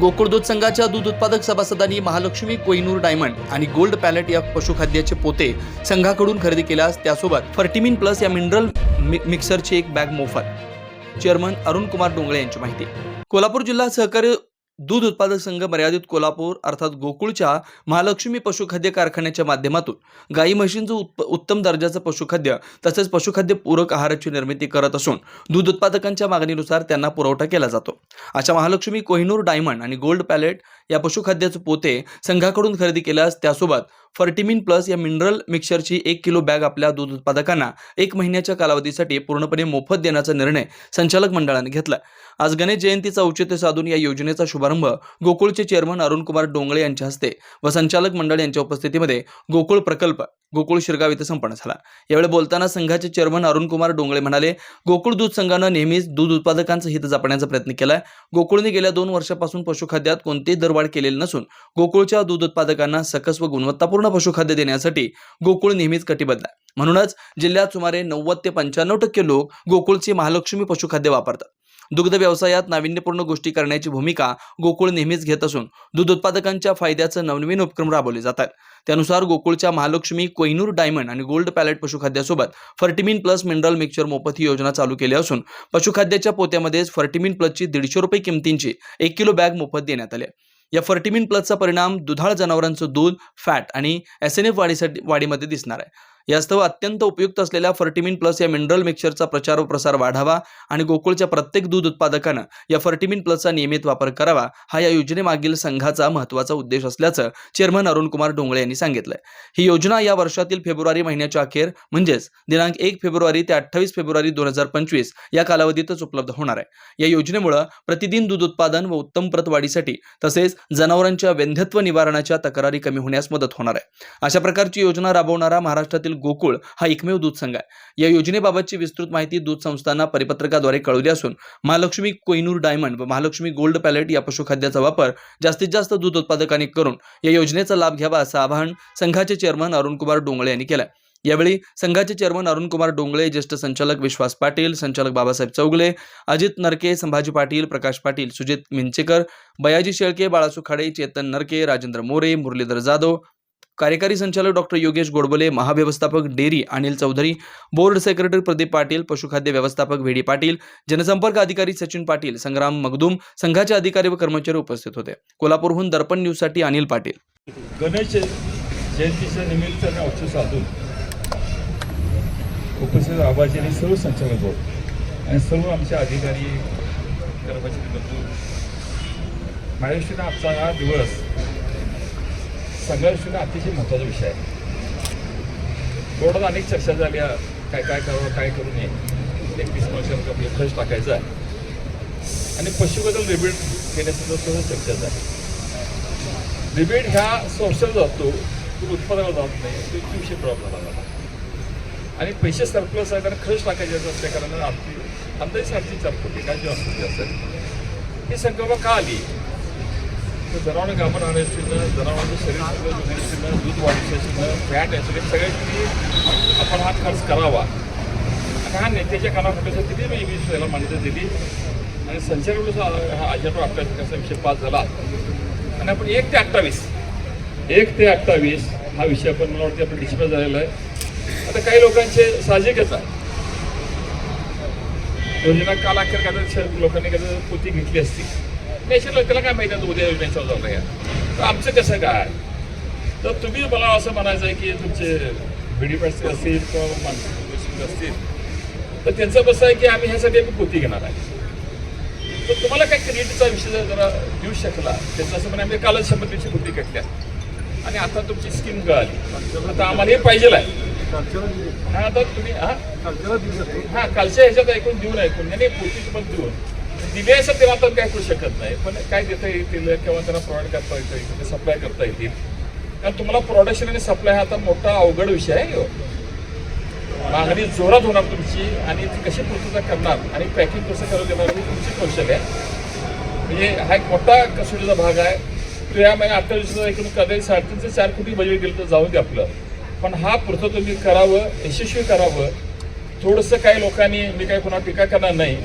गोकुळ दूध संघाच्या दूध उत्पादक सभासदांनी महालक्ष्मी कोहिनूर डायमंड आणि गोल्ड पॅलेट या पशुखाद्याचे पोते संघाकडून खरेदी केल्यास त्यासोबत फर्टिमिन प्लस या मिनरल मि- मिक्सरची एक बॅग मोफत. चेअरमन अरुण कुमार डोंगळे यांची माहिती. कोल्हापूर जिल्हा सहकारी दूध उत्पादक संघ मर्यादित कोल्हापूर अर्थात गोकुळच्या महालक्ष्मी पशुखाद्य कारखान्याच्या माध्यमातून गाई म्हशींचं उत्प उत्तम दर्जाचं पशुखाद्य तसेच पशुखाद्य पूरक आहाराची निर्मिती करत असून दूध उत्पादकांच्या मागणीनुसार त्यांना पुरवठा केला जातो. अशा महालक्ष्मी कोहिनूर डायमंड आणि गोल्ड पॅलेट या पशुखाद्याचे पोते संघाकडून खरेदी केल्यास त्यासोबत फर्टिमिन प्लस या मिनरल मिक्सरची एक किलो बॅग आपल्या दूध उत्पादकांना एक महिन्याच्या कालावधीसाठी पूर्णपणे मोफत देण्याचा निर्णय संचालक मंडळाने घेतला. आज गणेश जयंतीचा औचित्य साधून या योजनेचा शुभारंभ गोकुळचे चेअरमन अरुणकुमार डोंगळे यांच्या हस्ते व संचालक मंडळ यांच्या उपस्थितीमध्ये गोकुळ प्रकल्प गोकुळ शिरगाव इथे संपन्न झाला. यावेळी बोलताना संघाचे चेअरमन अरुणकुमार डोंगळे म्हणाले गोकुळ दूध संघानं नेहमीच दूध उत्पादकांचं हित जपण्याचा प्रयत्न केलाय. गोकुळने गेल्या दोन वर्षापासून पशुखाद्यात कोणतेही दरवाढ केलेली नसून गोकुळच्या दूध उत्पादकांना सकस व गुणवत्तापूर्ण पशुखाद्य देण्यासाठी गोकुळ नेहमीच कटिबद्ध आहे. म्हणूनच जिल्ह्यात सुमारे नव्वद ते पंच्याण्णव टक्के लोक गोकुळची महालक्ष्मी पशुखाद्य वापरतात. दुग्ध व्यवसायात नाविन्यपूर्ण गोष्टी करण्याची भूमिका गोकुळ नेहमीच घेत असून दूध उत्पादकांच्या फायद्याचं नवनवीन उपक्रम राबवले जातात. त्यानुसार गोकुळच्या महालक्ष्मी कोहिनूर डायमंड आणि गोल्ड पॅलेट पशुखाद्यासोबत फर्टिमिन प्लस मिनरल मिक्सचर मोफत ही योजना चालू केली असून पशुखाद्याच्या पोत्यामध्येच फर्टिमिन प्लसची दीडशे रुपये किमतींची एक किलो बॅग मोफत देण्यात आली आहे. या फर्टिमिन प्लसचा परिणाम दुधाळ जनावरांचं दूध फॅट आणि एस एन एफ वाढीसाठी वाढीमध्ये दिसणार आहे. यास्तव अत्यंत उपयुक्त असलेल्या फर्टिमिन प्लस या मिनरल मिक्सरचा प्रचार व प्रसार वाढावा आणि गोकुळच्या प्रत्येक दूध उत्पादकानं या फर्टिमिन प्लसचा नियमित वापर करावा हा या योजनेमागील संघाचा महत्त्वाचा उद्देश असल्याचं चेअरमन अरुण कुमार डोंगळे यांनी सांगितलं ही योजना या वर्षातील फेब्रुवारी महिन्याच्या अखेर म्हणजेच दिनांक एक फेब्रुवारी ते अठ्ठावीस फेब्रुवारी दोन हजार पंचवीस या कालावधीतच उपलब्ध होणार आहे. या योजनेमुळे प्रतिदिन दूध उत्पादन व उत्तम प्रतवाढीसाठी तसेच जनावरांच्या वंध्यत्व निवारणाच्या तक्रारी कमी होण्यास मदत होणार आहे. अशा प्रकारची योजना राबवणारा महाराष्ट्रातील गोकुळ हा एकमेव दूध संघ आहे. या योजनेबाबतची विस्तृत माहिती दूध संस्थांना परिपत्रकाद्वारे कळवली असून महालक्ष्मी कोयनूर डायमंड व महालक्ष्मी गोल्ड पॅलेट या पशुखाद्याचा वापर जास्तीत जास्त दूध उत्पादकांनी करून या योजनेचा लाभ घ्यावा असं आवाहन संघाचे चेअरमन अरुणकुमार डोंगळे यांनी केलं यावेळी संघाचे चेअरमन अरुणकुमार डोंगळे ज्येष्ठ संचालक विश्वास पाटील संचालक बाबासाहेब चौगले अजित नरके संभाजी पाटील प्रकाश पाटील सुजित मिंचेकर बयाजी शेळके बाळासू खाडे चेतन नरके राजेंद्र मोरे मुरलीधर जाधव कार्यकारी संचालक डॉक्टर योगेश गोडबोले महाव्यवस्थापक dairy Anil Chaudhari board secretary Pradeep Patil पशुखाद्य व्यवस्थापक व्ही डी पाटील जनसंपर्क अधिकारी सचिन पाटील संग्राम मगदूम संघाचे अधिकारी व कर्मचारी उपस्थित होते. कोल्हापूरहून दर्पण न्यूजसाठी अनिल पाटील. गणेश जयंतीच्या निमित्ताने औषध साधून उपस्थित आभाजी आणि सर्व संचालक बोर्ड आणि सर्व आमचे अधिकारी कर्मचारी बंधू माझ्यादृष्टीनं आजचा हा दिवस सगळ्या अतिशय महत्त्वाचा विषय आहे. बोर्डात अनेक चर्चा झाल्या काय काय करावं काय करू नये. एकवीस वर्षांचा आपलं खर्च टाकायचा आहे. आणि पशुबद्दल रिबीट घेण्यासाठी सुद्धा चर्चा झाली. रिबीट ह्या संस्थेला जातो तो उत्पादनाला जात नाही. तो एक विषय प्रॉब्लेम झाला. आणि पैसे सरप्लस आहे कारण खर्च टाकायचे असल्या कारणाने आर्थिक अंदाज आर्थिक चालतो काय जी असतो असेल. ही संकल्पना का आली? तर जनावरं गाभण आणण्याचं जनावरांचं शरीर सगळं दुधाचं दूध वाढीचं फॅट याचं सगळ्यांनी आपण हा खर्च करावा. आणि हा नेत्याच्या कानाफोट्यासाठी दिली मी वीस याला मान्यता दिली? आणि संचालक हा अजेंडा अभ्यास विषय पास झाला. आणि आपण एक ते अठ्ठावीस. एक ते अठ्ठावीस हा विषय आपण मला वाटतं आपण डिस्कस झालेला आहे. आता काही लोकांचे साहजिकच आहे योजना काल अखेर काय लोकांनी काय पोती घेतली असती. नॅशनल त्याला काय माहिती उद्या योजनेचा झाला या? तर आमचं कसं काय? तर तुम्ही मला असं म्हणायचं आहे की तुमचे व्हिडिओ असतील किंवा मानसिक असतील तर त्यांचं कसं आहे की आम्ही ह्यासाठी आम्ही पोती घेणार आहे. तर तुम्हाला काय क्रिएटिव्हचा विषय जर जरा देऊ शकला त्याचं असं म्हणजे आम्ही कालच शंभर दिवशी पोती घेतल्या आणि आता तुमची स्कीम कळाली. आता आम्हाला हे पाहिजे आहे. हा आता तुम्ही हा? हा कालच्या ह्याच्यात ऐकून देऊन ऐकून नाही पोतीच पण देऊन. दिले असं त्याला आपण काय करू शकत नाही पण काय देता येतील किंवा त्यांना प्रोव्हाइड करता येतील सप्लाय म्हणजे करता येतील. कारण तुम्हाला प्रोडक्शन आणि सप्लाय हा आता मोठा अवघड विषय आहे ह्यो. मागणी जोरात होणार तुमची आणि ती कशी पूर्तता करणार आणि पॅकिंग कसं करून देणार ही तुमची कौशल्य आहे. म्हणजे हा एक मोठा कसोटीचा भाग आहे. तो या महिन्यात अठ्ठावीस दिवसाचा एकूण कदाचित साडेतीनचे चार कोटी बजेट गेलं तर जाऊन दे आपलं. पण हा पुरतं तुम्ही करावं यशस्वी करावं. थोडंसं काही लोकांनी मी काही पुन्हा टीका करणार नाही.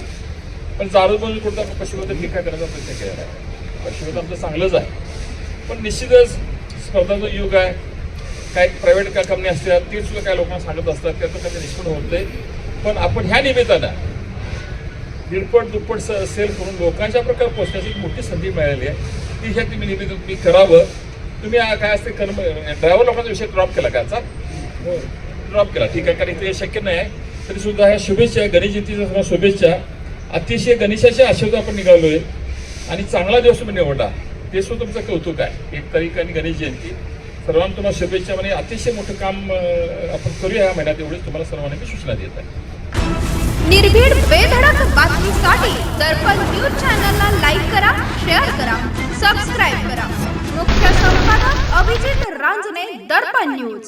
पण जारू बनून कुठं पशुवत टीका करण्याचा प्रयत्न केला आहे. आमचं चांगलंच आहे. पण निश्चितच स्पर्धाचं युग आहे काही प्रायव्हेट काय कंपनी असतात ते सुद्धा काही लोकांना सांगत असतात त्याचं काही निष्पन्न होत नाही पण आपण ह्या निमित्तानं दीडपट दुप्पट स सेल करून लोकांच्या प्रकारे पोहोचण्याची एक मोठी संधी मिळाली आहे. ती ह्या तुम्ही निमित्त तुम्ही करावं. तुम्ही काय असते कर्म ड्रायव्हर लोकांचा विषय ड्रॉप केला का ड्रॉप केला. ठीक आहे कारण इथे शक्य नाही आहे. तरी सुद्धा ह्या शुभेच्छा गणेश जयंतीच्या शुभेच्छा अतिशय गणेशाचे आशीर्वाद आपण निघालोय. आणि चांगला दिवस तुम्ही निवडा ते सुद्धा तुमचं कौतुक आहे. एक तारीख आणि गणेश जयंती. सर्वांना तुम्हाला शुभेच्छा म्हणजे अतिशय मोठं काम आपण करूया या महिन्यात. एवढीच तुम्हाला सर्वांना मी सूचना देत आहे. निर्भीड बेधडक बातमीसाठी दर्पण न्यूज चॅनलला लाईक करा शेअर करा सबस्क्राईब करा. मुख्य संपादक अभिजित रांजणे दर्पण न्यूज.